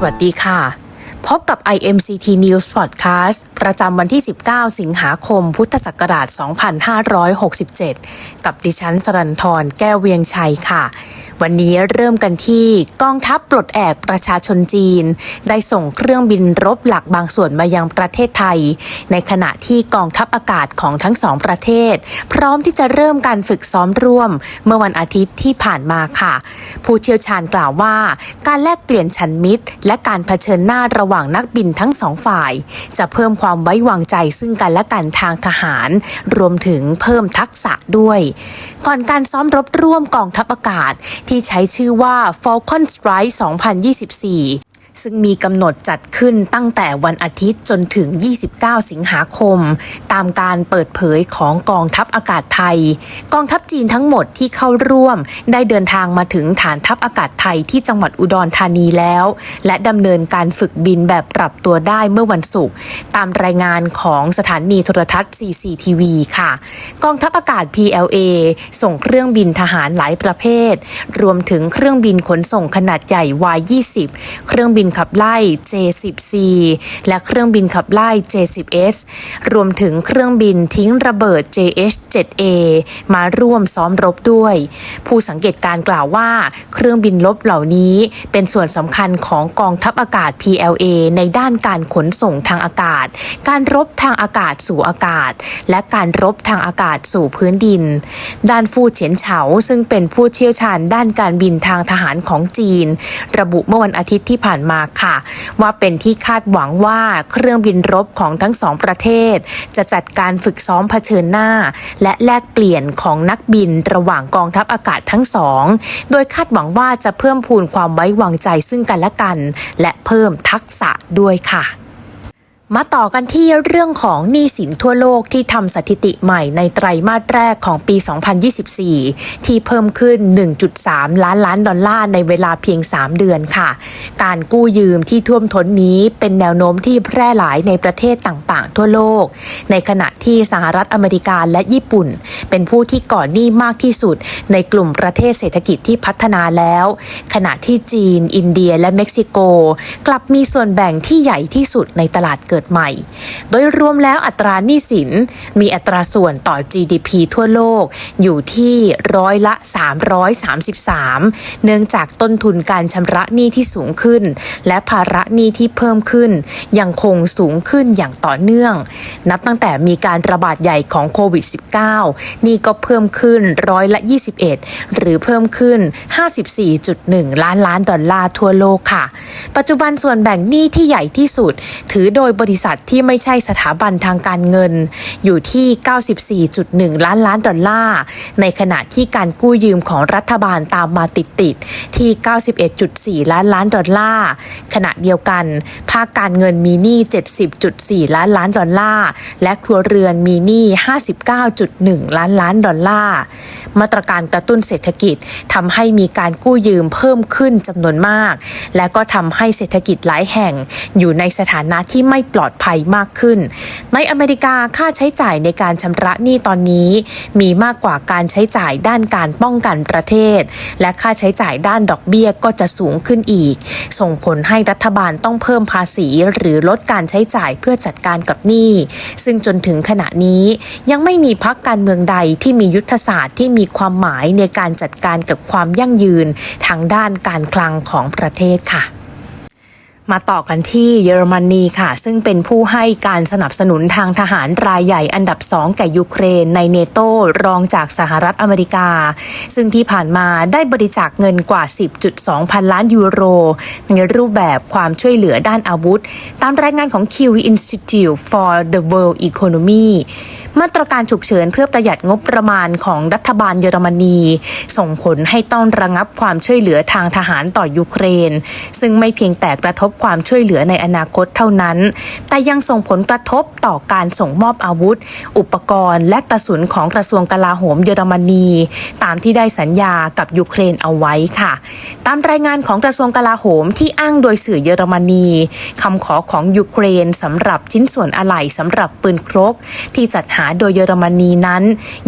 สวัสดีค่ะ พบกับ IMCT News Podcast ประจำวันที่ 19 สิงหาคม พุทธศักราช 2567 กับดิฉันสรันทรแก้วเวียงชัยค่ะ วันนี้เริ่มกันที่กองทัพปลดแอกประชาชนจีน ได้ส่งเครื่องบินรบหลักบางส่วนมายังประเทศไทย ในขณะที่กองทัพอากาศของทั้งสองประเทศ พร้อมที่จะเริ่มการฝึกซ้อมร่วม เมื่อวันอาทิตย์ที่ผ่านมาค่ะ ผู้เชี่ยวชาญกล่าวว่า การแลกเปลี่ยนฉันมิตร และการเผชิญหน้าระหว่างนักบินทั้งสองฝ่าย จะเพิ่มความไว้วางใจซึ่งกันและกันทางทหาร รวมถึงเพิ่มทักษะด้วย ก่อนการซ้อมรบร่วมกองทัพอากาศที่ใช้ชื่อว่า Falcon Strike 2024 ซึ่งมีกำหนดจัดขึ้นตั้งแต่วันอาทิตย์จนถึง 29 สิงหาคม ตามการเปิดเผยของกองทัพอากาศไทย กองทัพจีนทั้งหมดที่เข้าร่วม ได้เดินทางมาถึงฐานทัพอากาศไทยที่จังหวัดอุดรธานีแล้ว และดำเนินการฝึกบินแบบปรับตัวได้เมื่อวันศุกร์ตามรายงานของสถานีโทรทัศน์ CCTV ค่ะ กองทัพอากาศ PLA ส่งเครื่องบินทหารหลายประเภท รวมถึงเครื่องบินขนส่งขนาดใหญ่ Y20 เครื่องบินขับไล่ J10C และเครื่องบินขับไล่ J10S รวมถึงเครื่องบินทิ้งระเบิด JH7A มาร่วมซ้อมรบด้วย ผู้สังเกตการกล่าวว่าเครื่องบินลบเหล่านี้เป็นส่วนสำคัญของกองทัพอากาศ PLA ในด้านการขนส่งทางอากาศ การรบทางอากาศสู่อากาศ และการรบทางอากาศสู่พื้นดิน ด้านฟูเฉียนเฉาซึ่งเป็นผู้เชี่ยวชาญด้านการบินทางทหารของจีน ระบุเมื่อวันอาทิตย์ที่ผ่านมาค่ะ ว่าเป็นที่คาดหวังว่าเครื่องบินรบของทั้งสองประเทศ จะจัดการฝึกซ้อมเผชิญหน้า และแลกเปลี่ยนของนักบินระหว่างกองทัพอากาศทั้งสอง โดยคาดหวังว่าจะเพิ่มพูนความไว้วางใจซึ่งกันและกัน และเพิ่มทักษะด้วยค่ะ มาต่อกันที่เรื่องของหนี้สินทั่วโลกที่ทำสถิติใหม่ในไตรมาสแรกของปี 2024 ที่เพิ่มขึ้น 1.3 ล้านล้านดอลลาร์ในเวลาเพียง 3 เดือนค่ะ การกู้ยืมที่ท่วมท้นนี้เป็นแนวโน้มที่แพร่หลายในประเทศต่างๆ ทั่วโลก ในขณะที่สหรัฐอเมริกาและญี่ปุ่น เป็นผู้ที่ก่อหนี้มากที่สุด ในกลุ่มประเทศเศรษฐกิจที่พัฒนาแล้ว ขณะที่จีน อินเดีย และเม็กซิโก กลับมีส่วนแบ่งที่ใหญ่ที่สุดในตลาดเกิดกิดใหม่ โดยรวมแล้วอัตราหนี้สิน มีอัตราส่วนต่อ GDP ทั่วโลกอยู่ที่ร้อยละ 333 เนื่องจากต้นทุนการชำระหนี้ที่สูงขึ้น และภาระหนี้ที่เพิ่มขึ้น ยังคงสูงขึ้นอย่างต่อเนื่อง นับตั้งแต่มีการระบาดใหญ่ของโควิด -19 นี่ก็เพิ่มขึ้นร้อยละ 21 หรือเพิ่มขึ้น 54.1 ล้านล้านดอลลาร์ทั่วโลกค่ะ ปัจจุบันส่วนแบ่งหนี้ที่ใหญ่ที่สุด ถือโดยบริษัทที่ไม่ใช่สถาบันทางการเงิน อยู่ที่ 94.1 ล้านล้านดอลลาร์ ในขณะที่การกู้ยืมของรัฐบาลตามมาติดๆที่ 91.4 ล้านล้านดอลลาร์ ขณะเดียวกัน ภาคการเงินมีหนี้ 70.4 ล้านล้านดอลลาร์ และครัวเรือนมีหนี้ 59.1 ล้านล้านดอลลาร์ มาตรการกระตุ้นเศรษฐกิจทำให้มีการกู้ยืมเพิ่มขึ้นจำนวนมาก และก็ทำให้เศรษฐกิจหลายแห่งอยู่ในสถานะที่ไม่ปลอดภัยมากขึ้น ในอเมริกาค่าใช้จ่ายในการชำระหนี้ตอนนี้ มีมากกว่าการใช้จ่ายด้านการป้องกันประเทศ และค่าใช้จ่ายด้านดอกเบี้ยก็จะสูงขึ้นอีก ส่งผลให้รัฐบาลต้องเพิ่มภาษีหรือลดการใช้จ่ายเพื่อจัดการกับหนี้ซึ่งจนถึงขณะนี้ยังไม่มีพักการเมืองใดที่มียุทธศาสตร์ที่มีความหมายในการจัดการกับความยั่งยืนทางด้านการคลังของประเทศค่ะ มาต่อกันที่เยอรมนีค่ะ ซึ่งเป็นผู้ให้การสนับสนุนทางทหารรายใหญ่อันดับสองแก่ยูเครนในเนโตรองจากสหรัฐอเมริกา ซึ่งที่ผ่านมาได้บริจาคเงินกว่า 10.2 พันล้านยูโร ในรูปแบบความช่วยเหลือด้านอาวุธ ตามรายงานของ Q Institute for the World Economy มาตรการฉุกเฉินเพื่อประหยัดงบประมาณของรัฐบาลเยอรมนี ส่งผลให้ต้องระงับความช่วยเหลือทางทหารต่อยูเครน ซึ่งไม่เพียงแต่กระทบความช่วยเหลือในอนาคตเท่านั้น แต่ยังส่งผลกระทบต่อการส่งมอบอาวุธ อุปกรณ์ และกระสุนของกระทรวงกลาโหมเยอรมนี ตามที่ได้สัญญากับยูเครนเอาไว้ค่ะ ตามรายงานของกระทรวงกลาโหมที่อ้างโดยสื่อเยอรมนีคำขอของยูเครนสำหรับชิ้นส่วนอะไหล่สำหรับปืนครก ที่จัดหาโดยเยอรมนีนั้น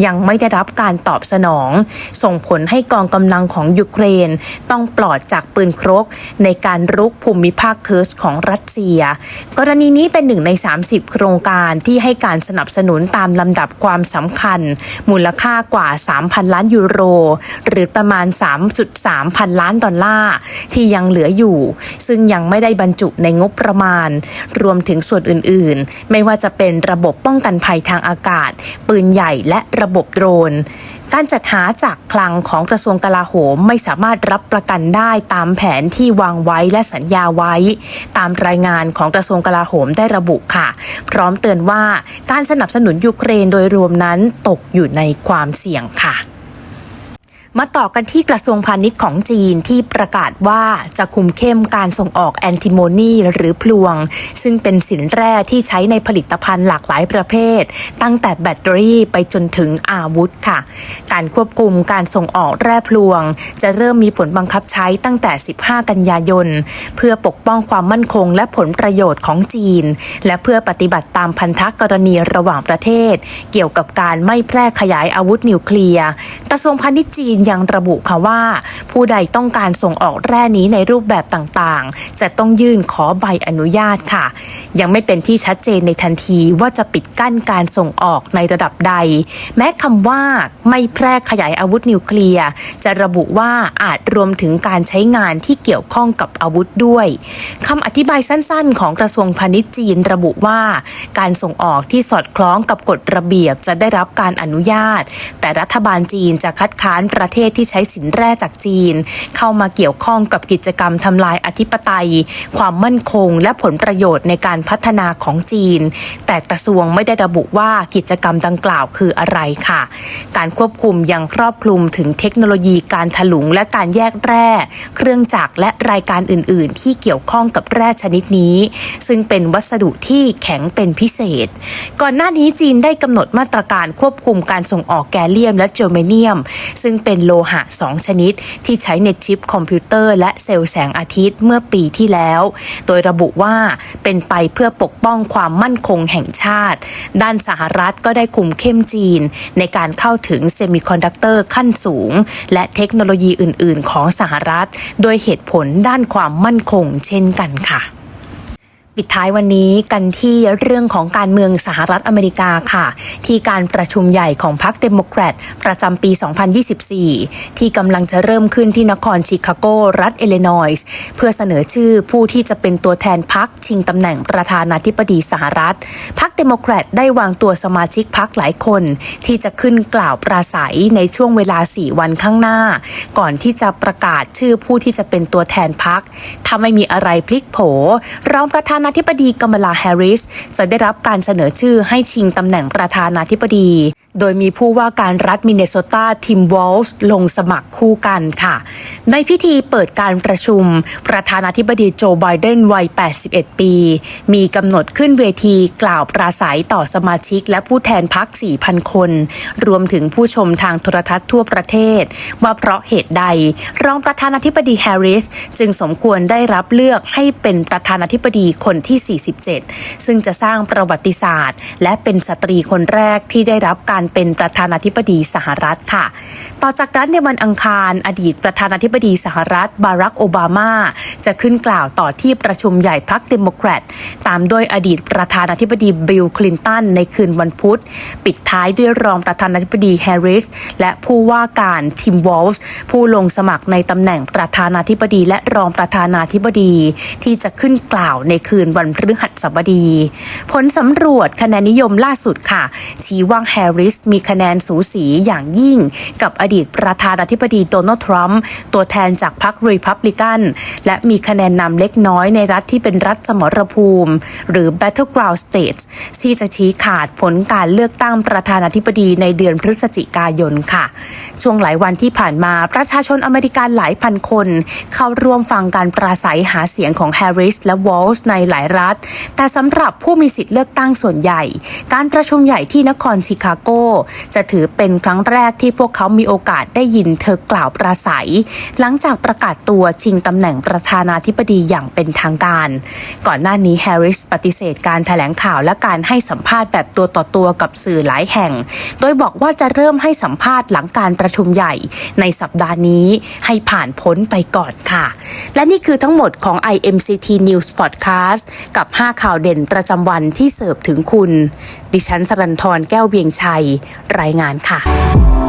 ยังไม่ได้รับการตอบสนอง ส่งผลให้กองกำลังของยูเครน ต้องปลอดจากปืนครก ในการรุกภูมิภาคเคิร์สของรัสเซีย กรณีนี้เป็นหนึ่งใน 30 โครงการที่ให้การสนับสนุนตามลำดับความสำคัญ มูลค่ากว่า 3,000 ล้านยูโร หรือประมาณ 3.3 พันล้านดอลลาร์ ที่ยังเหลืออยู่ ซึ่งยังไม่ได้บรรจุในงบประมาณ รวมถึงส่วนอื่นๆ ไม่ว่าจะเป็นระบบป้องกันภัยทางอากาศ ปืนใหญ่และระบบโดรนการจัดหาจากคลังของกระทรวงกลาโหมไม่สามารถรับประกันได้ตามแผนที่วางไว้และสัญญาไว้ตามรายงานของกระทรวงกลาโหมได้ระบุค่ะ พร้อมเตือนว่าการสนับสนุนยูเครนโดยรวมนั้นตกอยู่ในความเสี่ยงค่ะ มาต่อกันที่กระทรวงพาณิชย์ของจีนที่ประกาศว่าจะคุมเข้มการส่งออกแอนติโมนีหรือพลวง ซึ่งเป็นสินแร่ที่ใช้ในผลิตภัณฑ์หลากหลายประเภท ตั้งแต่แบตเตอรี่ไปจนถึงอาวุธค่ะ การควบคุมการส่งออกแร่พลวง จะเริ่มมีผลบังคับใช้ตั้งแต่ 15 กันยายน เพื่อปกป้องความมั่นคงและผลประโยชน์ของจีน และเพื่อปฏิบัติตามพันธกรณีระหว่างประเทศ เกี่ยวกับการไม่แพร่ขยายอาวุธนิวเคลียร์กระทรวงพาณิชย์จีนยังระบุค่ะว่า ผู้ใดต้องการส่งออกแร่นี้ในรูปแบบต่างๆ จะต้องยื่นขอใบอนุญาตค่ะ ยังไม่เป็นที่ชัดเจนในทันทีว่าจะปิดกั้นการส่งออกในระดับใด แม้คำว่าไม่แพร่ขยายอาวุธนิวเคลียร์จะระบุว่าอาจรวมถึงการใช้งานที่เกี่ยวข้องกับอาวุธด้วยคำอธิบายสั้นๆ ของกระทรวงพาณิชย์จีนระบุว่า การส่งออกที่สอดคล้องกับกฎระเบียบจะได้รับการอนุญาต แต่รัฐบาลจีนจะคัดค้านประเทศที่ใช้สินแร่จากจีน เข้ามาเกี่ยวข้องกับกิจกรรมทำลายอธิปไตย ความมั่นคง และผลประโยชน์ในการพัฒนาของจีน แต่กระทรวงไม่ได้ระบุว่ากิจกรรมดังกล่าวคืออะไรค่ะ การควบคุมยังครอบคลุมถึงเทคโนโลยีการถลุงและการแยกแร่ เครื่องจักรและรายการอื่น ๆ ที่เกี่ยวข้องกับแร่ชนิดนี้ ซึ่งเป็นวัสดุที่แข็งเป็นพิเศษ ก่อนหน้านี้จีนได้กำหนดมาตรการควบคุมการส่งออกแกลเลียมและเจอร์เมเนียม ซึ่งเป็นโลหะ 2 ชนิด ที่ใช้ในชิปคอมพิวเตอร์และเซลล์แสงอาทิตย์เมื่อปีที่แล้ว โดยระบุว่าเป็นไปเพื่อปกป้องความมั่นคงแห่งชาติ ด้านสหรัฐก็ได้คุมเข้มจีน ในการเข้าถึงเซมิคอนดักเตอร์ขั้นสูง และเทคโนโลยีอื่น ๆ ของสหรัฐ โดยเหตุผลด้านความมั่นคงเช่นกันค่ะ ปิดท้ายวันนี้กันที่เรื่องของการเมืองสหรัฐอเมริกาค่ะ ที่การประชุมใหญ่ของพรรคเดโมแครตประจำปี 2024 ที่กำลังจะเริ่มขึ้นที่นครชิคาโก รัฐเอิลลินอยส์เพื่อเสนอชื่อผู้ที่จะเป็นตัวแทนพรรคชิงตำแหน่งประธานาธิบดีสหรัฐพรรคเดโมแครตได้วางตัวสมาชิกพรรคหลายคน ที่จะขึ้นกล่าวปราศัยในช่วงเวลา 4 วันข้างหน้า ก่อนที่จะประกาศชื่อผู้ที่จะเป็นตัวแทนพรรคถ้าไม่มีอะไรพลิกโผ รองประธานาธิบดีกัมลาแฮร์ริส จะได้รับการเสนอชื่อให้ชิงตำแหน่งประธานาธิบดี โดยมีผู้ว่าการรัฐมินเนโซตาทิมวอลส์ลงสมัครคู่กันค่ะ ในพิธีเปิดการประชุม ประธานาธิบดีโจไบเดนวัย 81 ปี มีกำหนดขึ้นเวทีกล่าวปราศัยต่อสมาชิกและผู้แทนพรรค4,000 คน รวมถึงผู้ชมทางโทรทัศน์ทั่วประเทศ ว่าเพราะเหตุใด รองประธานาธิบดีแฮร์ริส จึงสมควรได้รับเลือกให้เป็นประธานาธิบดีคนที่ 47 ซึ่งจะสร้างประวัติศาสตร์ และเป็นสตรีคนแรกที่ได้รับการเป็นประธานาธิบดีสหรัฐค่ะ ต่อจากนั้นในวันอังคารอดีตประธานาธิบดีสหรัฐ บารักโอบามา จะขึ้นกล่าวต่อที่ประชุมใหญ่พรรคเดโมแครตตามด้วยอดีตประธานาธิบดีบิลคลินตันในคืนวันพุธ ปิดท้ายด้วยรองประธานาธิบดีแฮร์ริส และผู้ว่าการทิมวอลส์ผู้ลงสมัครในตำแหน่งประธานาธิบดีและรองประธานาธิบดี ที่จะขึ้นกล่าวในคืนวันพฤหัสบดี ผลสำรวจคะแนนนิยมล่าสุดค่ะ ชี้ว่าแฮร์ริสมีคะแนนสูสีอย่างยิ่ง กับอดีตประธานาธิบดีโดนัลด์ทรัมป์ตัวแทนจากพรรครีพับลิกัน และมีคะแนนนำเล็กน้อยในรัฐที่เป็นรัฐสมรภูมิ หรือ battleground states ที่จะชี้ขาดผลการเลือกตั้งประธานาธิบดีในเดือนพฤศจิกายนค่ะ ช่วงหลายวันที่ผ่านมาประชาชนอเมริกันหลายพันคน เข้าร่วมฟังการปราศัยหาเสียงของแฮร์ริสและวอลส์ในหลายรัฐ แต่สำหรับผู้มีสิทธิ์เลือกตั้งส่วนใหญ่ การประชุมใหญ่ที่นครชิคาโก จะถือเป็นครั้งแรกที่พวกเขามีโอกาสได้ยินเธอกล่าวปราศัย หลังจากประกาศตัวชิงตำแหน่งประธานาธิบดีอย่างเป็นทางการ ก่อนหน้านี้แฮร์ริสปฏิเสธการแถลงข่าวและการให้สัมภาษณ์แบบตัวต่อตัวกับสื่อหลายแห่ง โดยบอกว่าจะเริ่มให้สัมภาษณ์หลังการประชุมใหญ่ในสัปดาห์นี้ให้ผ่านพ้นไปก่อนค่ะ และนี่คือทั้งหมดของ IMCT News Podcast กับ 5 ข่าวเด่นประจำวันที่เสิร์ฟถึงคุณ ดิฉันสรันทรแก้วเวียงชัย รายงานค่ะ